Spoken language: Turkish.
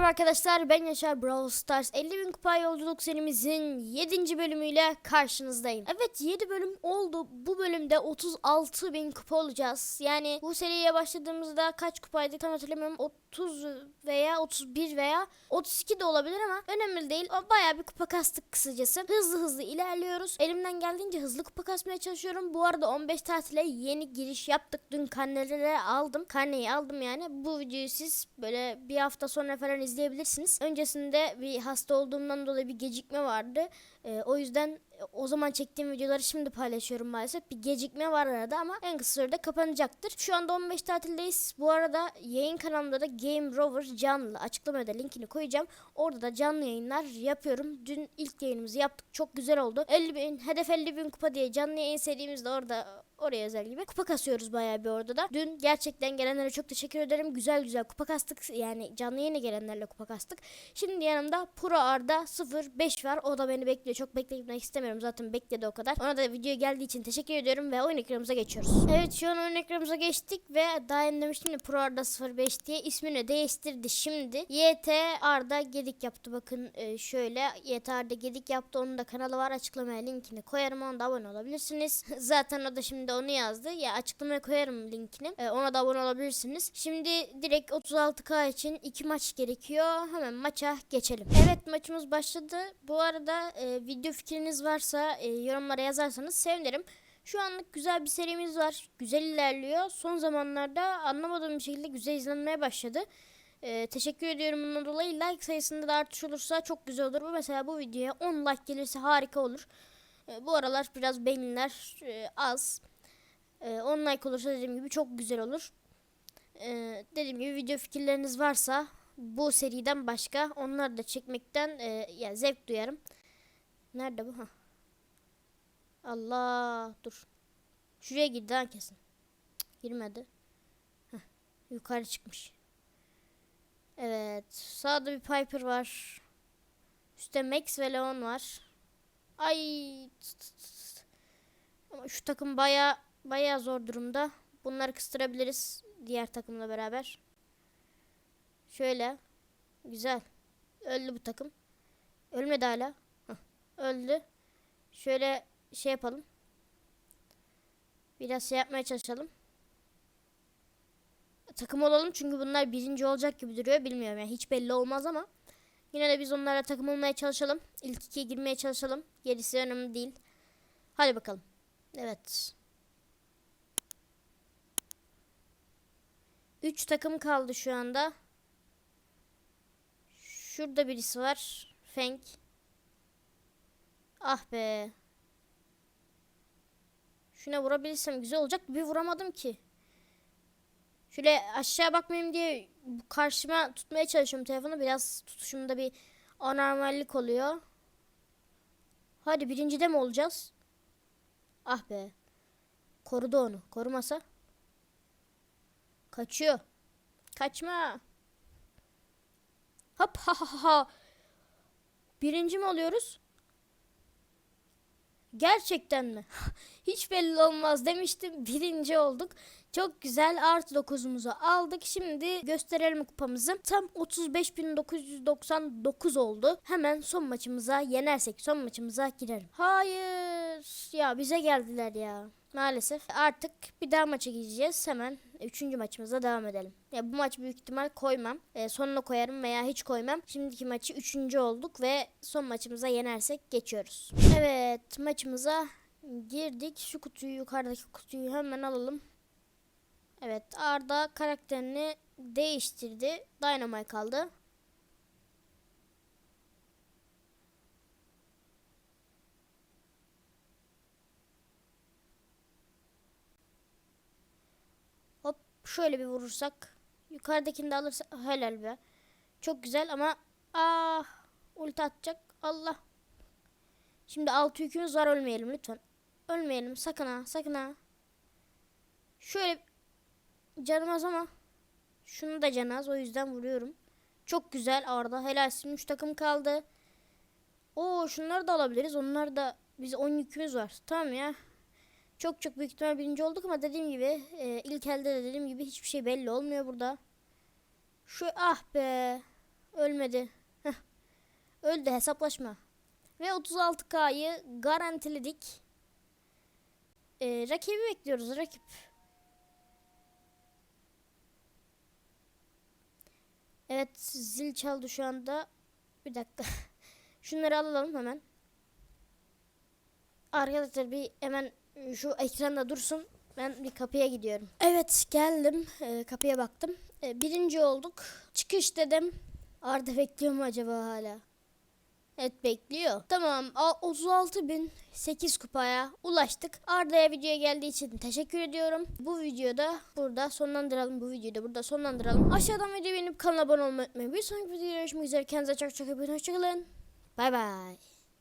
Merhaba arkadaşlar ben Yaşar Brawl Stars 50 bin kupa yolculuk serimizin 7. bölümüyle karşınızdayım. Evet 7 bölüm oldu. Bu bölümde 36 bin kupa olacağız. Yani bu seriye başladığımızda kaç kupaydı tam hatırlamıyorum. 30 veya 31 veya 32 de olabilir ama önemli değil. Baya bir kupa kastık kısacası. Hızlı hızlı ilerliyoruz. Elimden geldiğince hızlı kupa kasmaya çalışıyorum. Bu arada 15 tatile yeni giriş yaptık. Dün karneleri aldım. Karneyi aldım yani. Bu videoyu siz böyle bir hafta sonra falan. Öncesinde bir hasta olduğumdan dolayı bir gecikme vardı. Ee, o yüzden e, o zaman çektiğim videoları şimdi paylaşıyorum maalesef. Bir gecikme var arada ama en kısa sürede kapanacaktır. Şu anda 15 tatildeyiz. Bu arada yayın kanalımda da Game Rover canlı açıklamada linkini koyacağım. Orada da canlı yayınlar yapıyorum. Dün ilk yayınımızı yaptık. Çok güzel oldu. 50 bin, hedef 50 bin kupa diye canlı yayın serimizde orada oraya özel gibi kupa kasıyoruz bayağı bir orada da. Dün gerçekten gelenlere çok teşekkür ederim. Güzel güzel kupa kastık. Yani canlı yayına gelenlerle kupa kastık. Şimdi yanımda Pro Arda 05 var. O da beni bekliyor. Çok bekletmek istemiyorum. Zaten bekledi o kadar. Ona da video geldiği için teşekkür ediyorum ve oyun ekranımıza geçiyoruz. Evet şu an oyun ekranımıza geçtik ve daha yeni demiştim ya Pro Arda 05 diye ismini değiştirdi şimdi. YT Arda Gedik yaptı. Bakın e, şöyle YT Arda Gedik yaptı. Onun da kanalı var. Açıklamaya linkini koyarım. Ona da abone olabilirsiniz. Zaten o da şimdi onu yazdı. Ya açıklamaya koyarım linkini. E, ona da abone olabilirsiniz. Şimdi direkt 36K için iki maç gerekiyor. Hemen maça geçelim. Evet maçımız başladı. Bu arada e, video fikriniz varsa e, yorumlara yazarsanız sevinirim. Şu anlık güzel bir serimiz var. Güzel ilerliyor. Son zamanlarda anlamadığım bir şekilde güzel izlenmeye başladı. Ee, teşekkür ediyorum bundan dolayı. Like sayısında da artış olursa çok güzel olur. Bu Mesela bu videoya 10 like gelirse harika olur. Ee, bu aralar biraz beğeniler e, az. Ee, 10 like olursa dediğim gibi çok güzel olur. Ee, dediğim gibi video fikirleriniz varsa bu seriden başka onları da çekmekten e, ya zevk duyarım. Nerede bu? Hah. Allah dur. Şuraya girdi ha kesin. Cık, girmedi. Heh, yukarı çıkmış. Evet. Sağda bir Piper var. Üstte Max ve Leon var. Ay. tut, tut, tut. Ama şu takım baya baya zor durumda. Bunları kıstırabiliriz diğer takımla beraber. Şöyle. Güzel. Öldü bu takım. Ölmedi hala. Hah, öldü. Şöyle şey yapalım. Biraz şey yapmaya çalışalım. Takım olalım çünkü bunlar birinci olacak gibi duruyor. Bilmiyorum yani hiç belli olmaz ama. Yine de biz onlara takım olmaya çalışalım. İlk ikiye girmeye çalışalım. Gerisi önemli değil. Hadi bakalım. Evet. Üç takım kaldı şu anda. Şurada birisi var. Fenk. Ah be. Şuna vurabilirsem güzel olacak. Bir vuramadım ki. Şöyle aşağı bakmayayım diye karşıma tutmaya çalışıyorum telefonu. Biraz tutuşumda bir anormallik oluyor. Hadi birincide mi olacağız? Ah be. Korudu onu. Korumasa. Kaçıyor. Kaçma. Hop ha ha ha. Birinci mi oluyoruz? Gerçekten mi? Hiç belli olmaz demiştim. Birinci olduk. Çok güzel artı 9'umuzu aldık. Şimdi gösterelim kupamızı. Tam 35.999 oldu. Hemen son maçımıza yenersek son maçımıza girelim. Hayır. Ya bize geldiler ya. Maalesef artık bir daha maça gideceğiz. Hemen üçüncü maçımıza devam edelim. Ya bu maç büyük ihtimal koymam. E, sonuna koyarım veya hiç koymam. Şimdiki maçı üçüncü olduk ve son maçımıza yenersek geçiyoruz. Evet maçımıza girdik. Şu kutuyu yukarıdaki kutuyu hemen alalım. Evet Arda karakterini değiştirdi. Dynamite kaldı. Hop şöyle bir vurursak. Yukarıdakini de alırsa helal be. Çok güzel ama ah ulti atacak. Allah. Şimdi altı yükümüz var ölmeyelim lütfen. Ölmeyelim sakın ha sakın ha. Şöyle canım az ama şunu da can az o yüzden vuruyorum. Çok güzel Arda helalsin 3 takım kaldı. Oo şunları da alabiliriz. Onlar da biz 10 yükümüz var. Tamam ya. Çok çok büyük ihtimal birinci olduk ama dediğim gibi e, ilk elde de dediğim gibi hiçbir şey belli olmuyor burada. Şu ah be. Ölmedi. Öldü hesaplaşma. Ve 36K'yı garantiledik. Ee, rakibi bekliyoruz rakip. Evet zil çaldı şu anda. Bir dakika. Şunları alalım hemen. Arkadaşlar bir hemen şu ekranda dursun. Ben bir kapıya gidiyorum. Evet geldim. Ee, kapıya baktım. Ee, birinci olduk. Çıkış dedim. Arda bekliyor mu acaba hala? Evet bekliyor. Tamam a- 36 bin 8 kupaya ulaştık. Arda'ya videoya geldiği için teşekkür ediyorum. Bu videoda burada sonlandıralım. Bu videoda burada sonlandıralım. Aşağıdan videoyu beğenip kanala abone olmayı unutmayın. Bir sonraki videoda görüşmek üzere. Kendinize çok çok iyi bakın. Hoşçakalın. Bay bay.